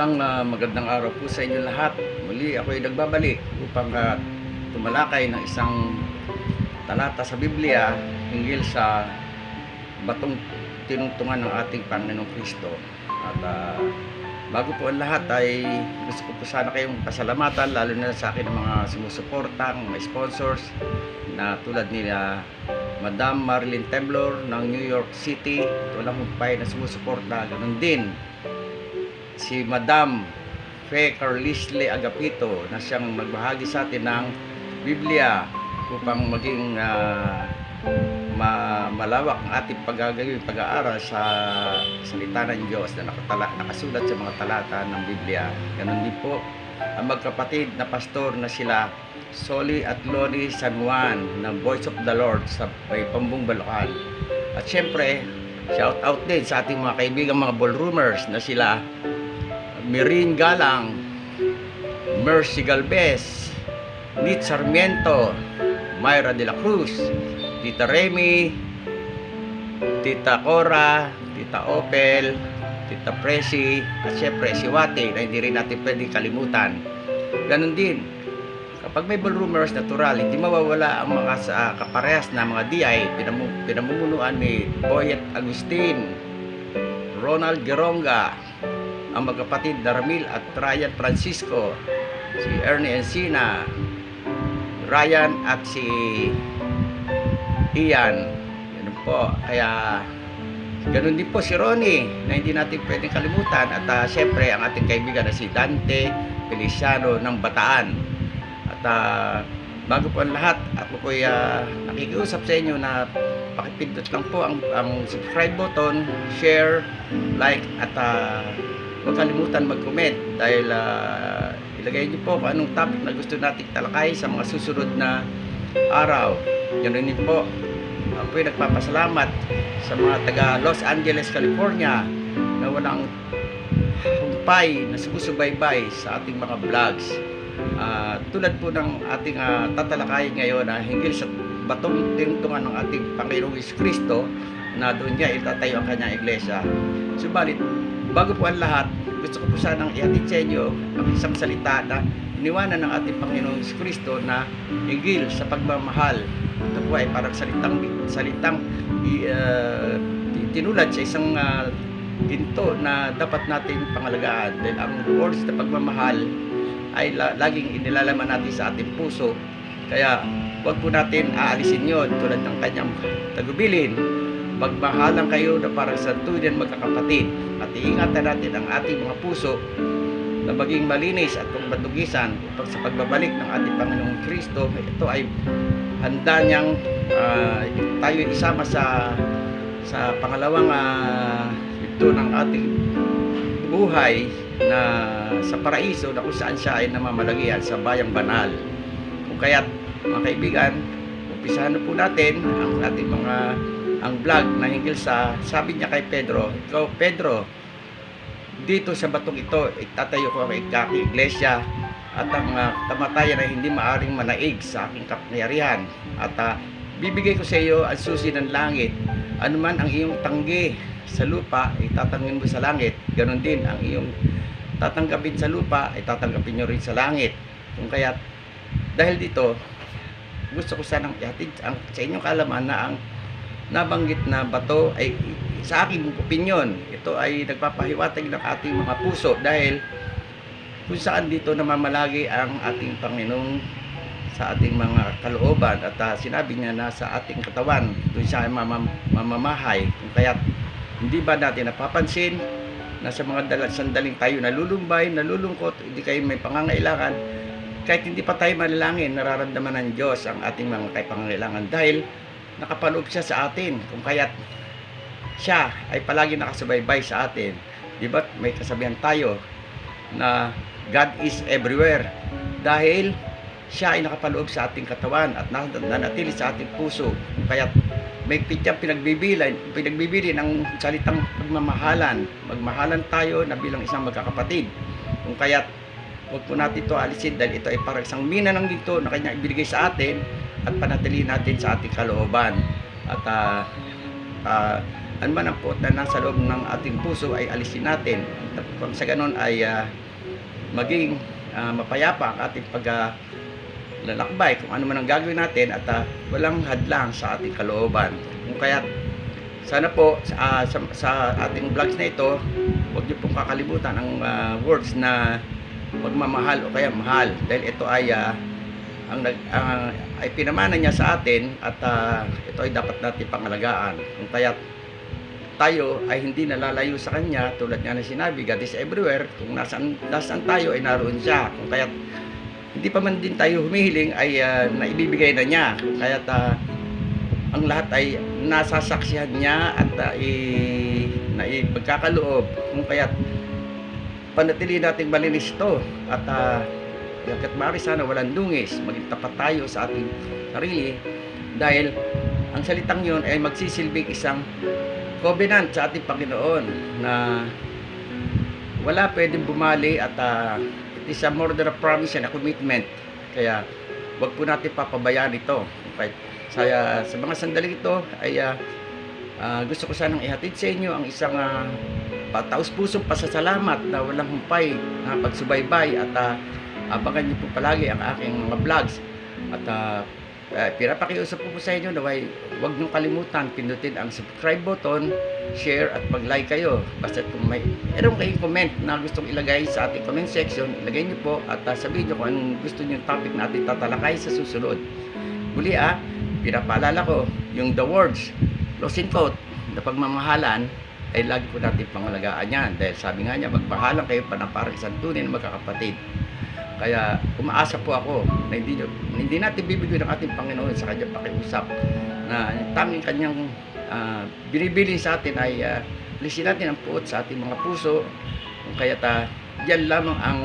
Isang ah, magandang araw po sa inyo lahat. Muli ako ay nagbabalik upang ah, tumalakay ng isang talata sa Biblia hinggil sa batong tinungtungan ng ating Panginoong Kristo. At ah, bago po ang lahat ay gusto ko po sana kayong pasalamatan lalo na sa akin ng mga sumusuportang, mga sponsors na tulad nila Madam Marilyn Temblor ng New York City. Walang humpay na sumusuporta. Ganon din si Madam Fe Carlisle Agapito na siyang magbahagi sa atin ng Biblia upang maging ah, ma- malawak ang ating paggagawin pag-aaral sa salita ng Diyos na nakatala, nakasulat sa mga talata ng Biblia. Ganon din po ang magkapatid na pastor na sila Soli at Lori San Juan ng Voice of the Lord sa may Pambong Balacan. At syempre, shout out din sa ating mga kaibigan mga ballroomers na sila Mirin Galang, Mercy Galvez, Nit Sarmiento, Myra de la Cruz, Tita Remy, Tita Cora, Tita Opel, Tita Presi, at syempre si Wati na hindi rin natin pwedeng kalimutan. Ganon din, kapag may ballroomers natural, hindi mawawala ang mga sa kaparehas na mga DI, pinamu, pinamumunuan ni Boyet Agustin, Ronald Geronga, ang magkapatid na at Ryan Francisco, si Ernie Encina, Ryan at si Ian. Ganun po. Kaya ganun din po si Ronnie na hindi natin pwedeng kalimutan at ah, syempre ang ating kaibigan na si Dante Feliciano ng Bataan. At ah, bago po ang lahat, ako po ay ah, nakikiusap sa inyo na pakipindot lang po ang, ang subscribe button, share, like at ah, huwag kalimutan mag-comment dahil ah, ilagay niyo po kung anong topic na gusto nating talakay sa mga susunod na araw. Ganun din po. Ako ay nagpapasalamat sa mga taga Los Angeles, California na walang humpay na sumusubaybay sa ating mga vlogs. Ah, tulad po ng ating ah, tatalakayin ngayon na hinggil sa batong tintungan ng ating Panginoong Kristo na doon niya itatayo ang kanyang iglesia. Subalit, bago po ang lahat, gusto ko po sanang ihatid sa inyo ang isang salita na iniwanan ng ating Panginoong Kristo na hinggil sa pagmamahal. Ito po ay parang salitang salitang ah, tinulad sa isang ginto na dapat nating pangalagaan. Dahil ang words na pagmamahal ay la- laging inilalaman natin sa ating puso. Kaya huwag po natin aalisin yon tulad ng kanyang tagubilin. Magmahalan kayo na parang sa tunay magkakapatid at iingatan natin ang ating mga puso na maging malinis at pagmatugisan upang sa pagbabalik ng ating Panginoong Kristo ito ay handa niyang ah, tayo isama sa sa pangalawang uh, ito ng ating buhay na sa paraiso na kung saan siya ay namamalagian sa bayang banal. Kung kaya't mga kaibigan, umpisahan na po natin ang ating mga ang vlog na hinggil sa sabi niya kay Pedro, ikaw Pedro, dito sa batong ito, itatayo ko ang ikaki iglesia at ang uh, kamatayan ay hindi maaring manaig sa aking kapangyarihan. At ah, bibigay ko sa iyo ang susi ng langit. Anuman ang iyong tanggi sa lupa itatangin mo sa langit. Ganon din ang iyong tatanggapin sa lupa itatanggapin nyo rin sa langit. Kung kaya dahil dito gusto ko sanang ihatid ang, sa inyong kaalaman na ang nabanggit na bato ay sa aking opinion ito ay nagpapahiwatig ng ating mga puso dahil kung saan dito namamalagi ang ating Panginoong sa ating mga kalooban at ah, sinabi niya na sa ating katawan doon siya ay mamam- mamamahay. Kung kaya hindi ba natin napapansin na sa mga dala- sandaling tayo nalulumbay, nalulungkot, hindi kayo may pangangailangan kahit hindi pa tayo manalangin, nararamdaman ng Diyos ang ating mga kay pangangailangan dahil nakapaloob siya sa atin kung kaya't siya ay palagi nakasubaybay sa atin. Di ba may kasabihan tayo na God is everywhere dahil siya ay nakapaloob sa ating katawan at nan- nanatili sa ating puso. Kaya may pitya pinagbibilin, pinagbibili ng salitang pagmamahalan. Magmahalan tayo na bilang isang magkakapatid. Kung kaya huwag po natin ito alisin dahil ito ay parang isang mina ng ginto na kanya ibinigay sa atin at panatilihin natin sa ating kalooban. At ah, ah, ano ang puot na nasa loob ng ating puso ay alisin natin. At kung sa ganon ay ah, maging ah, mapayapa ang ating pag lalakbay kung ano man ang gagawin natin at ah, walang hadlang sa ating kalooban. Kung kaya sana po sa, sa, sa ating vlogs na ito, huwag niyo pong kakalimutan ang ah, words na magmamahal o kaya mahal dahil ito ay ah, ang ah, ay pinamana niya sa atin at ah, ito ay dapat natin pangalagaan. Kung kaya tayo ay hindi nalalayo sa kanya tulad nga ng sinabi, God is everywhere. Kung nasaan, nasaan tayo ay naroon siya. Kung kaya hindi pa man din tayo humihiling ay ah, naibibigay na niya. Kaya ang lahat ay nasasaksihan niya at uh, i, na ipagkakaloob. Kung kaya panatili nating malinis ito at uh, Yakat maaari sana walang dungis, maging tapat tayo sa ating sarili dahil ang salitang yun ay magsisilbing isang covenant sa ating Panginoon na wala pwedeng bumali at uh, it is a more than a promise and a commitment. Kaya wag po natin papabayaan ito. Kahit sa, sa mga sandali ito ay uh, uh, gusto ko sanang ihatid sa inyo ang isang uh, pataos pusong pasasalamat na walang humpay na pagsubaybay at uh, abangan niyo po palagi ang aking mga vlogs. At uh, uh, pinapakiusap po po sa inyo na huwag niyong kalimutan pindutin ang subscribe button share at mag-like kayo. Basta kung may meron kayong comment na gustong ilagay sa ating comment section ilagay niyo po at uh, sabihin niyo kung anong gusto niyo topic na ating tatalakay sa susunod. Muli ah pinapaalala ko yung the words closing quote na pagmamahalan ay lagi po natin pangalagaan yan. Dahil sabi nga niya magmahalan kayo pa na parang isang tunay na magkakapatid kaya umaasa po ako na hindi, hindi natin bibigyan ng ating Panginoon sa kanyang pakiusap na tanging kanyang uh, binibili sa atin ay uh, lisin natin ang puot sa ating mga puso kaya ta yan lamang ang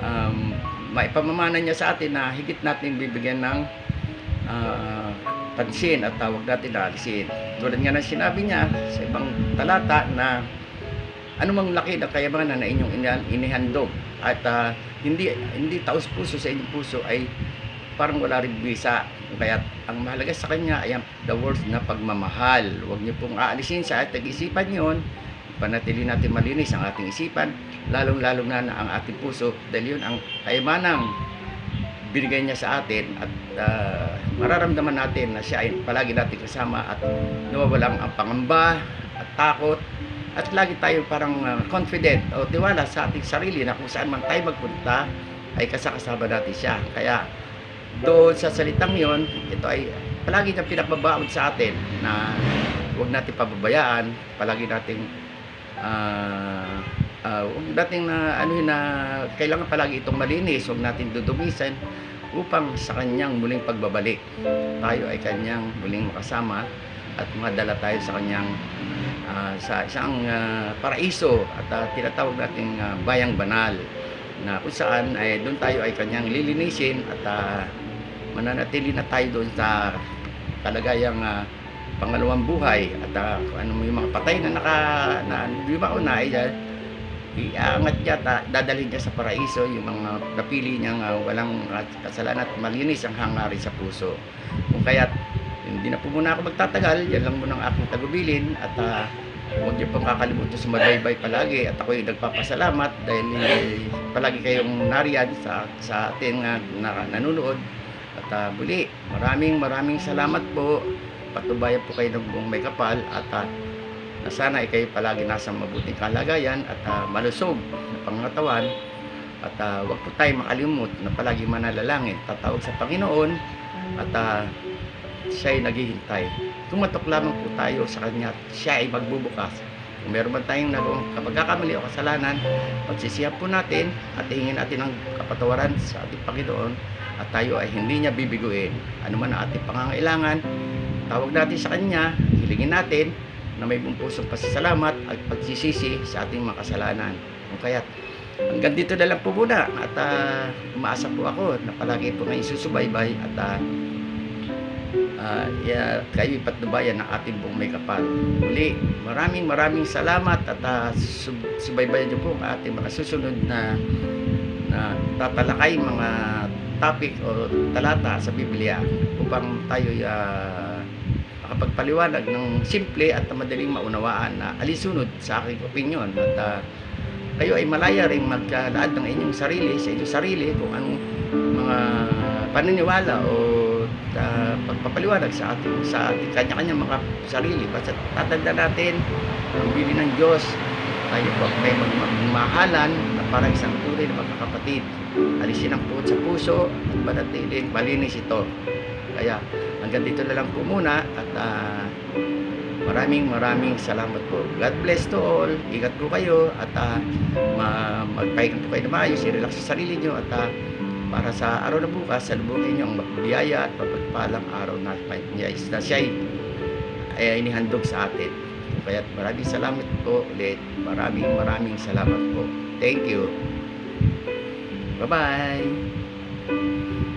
um, maipamamana niya sa atin na higit natin bibigyan ng uh, pansin at tawag natin na alisin. Tulad nga ng sinabi niya sa ibang talata na anumang laki na kayamanan na inyong inihandog at uh, hindi hindi taos puso sa inyong puso ay parang wala rin bisa. Kaya ang mahalaga sa kanya ay ang the words na pagmamahal. Huwag niyo pong aalisin sa ating isipan yon panatili natin malinis ang ating isipan. Lalong lalong na, na ang ating puso. Dahil yun ang kayamanang binigay niya sa atin at uh, mararamdaman natin na siya ay palagi natin kasama at nawawalang ang pangamba at takot at lagi tayo parang uh, confident o tiwala sa ating sarili na kung saan man tayo magpunta ay kasakasama natin siya. Kaya doon sa salitang yon, ito ay palagi niyang pinababaon sa atin na huwag natin pababayaan, palagi nating uh, uh, huwag na ano na kailangan palagi itong malinis, huwag natin dudumisan upang sa kanyang muling pagbabalik. Tayo ay kanyang muling makasama at madala tayo sa kanyang uh, sa isang uh, paraiso at uh, tinatawag nating uh, bayang banal na kung saan ay doon tayo ay kanyang lilinisin at uh, mananatili na tayo doon sa kalagayang uh, pangalawang buhay at uh, ano yung mga patay na naka na di ba una ay uh, iangat niya ta, dadalhin niya sa paraiso yung mga napili niyang uh, walang kasalanan at malinis ang hangarin sa puso. Kung kaya hindi na po muna ako magtatagal. Yan lang muna ang aking tagubilin. At uh, huwag niyo pong kakalimutan sumabaybay palagi. At ako'y nagpapasalamat dahil eh, palagi kayong nariyan sa, sa ating na, nanonood. At uh, muli maraming maraming salamat po. Patubayan po kayo ng buong may kapal. At uh, na sana ay kayo palagi nasa mabuting kalagayan at uh, malusog na pangatawan. At uh, wag po tayo makalimot na palagi manalangin tatawag sa Panginoon. At uh, siya ay naghihintay. Tumatok lamang po tayo sa kanya siya ay magbubukas. Kung meron man tayong nagawang kapagkakamali o kasalanan pagsisihan po natin at hingin natin ang kapatawaran sa ating Panginoon at tayo ay hindi niya bibiguin. Ano man ang ating pangangailangan tawag natin sa kanya hilingin natin na may buong pusong pasasalamat at pagsisisi sa ating mga kasalanan. Kung kaya hanggang dito na lang po muna at uh, umaasa po ako na palagi po ngayon susubaybay at uh, uh, yeah, kayo ipatnubayan ng ating buong may kapal. Muli, maraming maraming salamat at uh, sub subaybayan niyo po ang ating mga susunod na na tatalakay mga topic o talata sa Biblia upang tayo uh, makapagpatuloy paliwanag ng simple at madaling maunawaan na alisunod sa aking opinion at ah, kayo ay malaya rin magkalaad ng inyong sarili sa inyong sarili kung anong mga paniniwala o ah, pagpapaliwanag sa ating sa ating kanya-kanya mga sarili. Basta tatanda natin ang bili ng Diyos. Tayo po ay magmahalan na parang isang tunay na magkakapatid. Alisin ang puot sa puso at manatiling malinis ito. Kaya hanggang dito na lang po muna at ah, maraming maraming salamat po. God bless to all. Ingat po kayo at uh, magpahinga po kayo na maayos. I-relax sa sarili nyo at ah, para sa araw na bukas salubungin nyo ang biyaya at mapagpalang araw na, na siya ay inihandog sa atin. Kaya maraming salamat po ulit. Maraming maraming salamat po. Thank you. Bye bye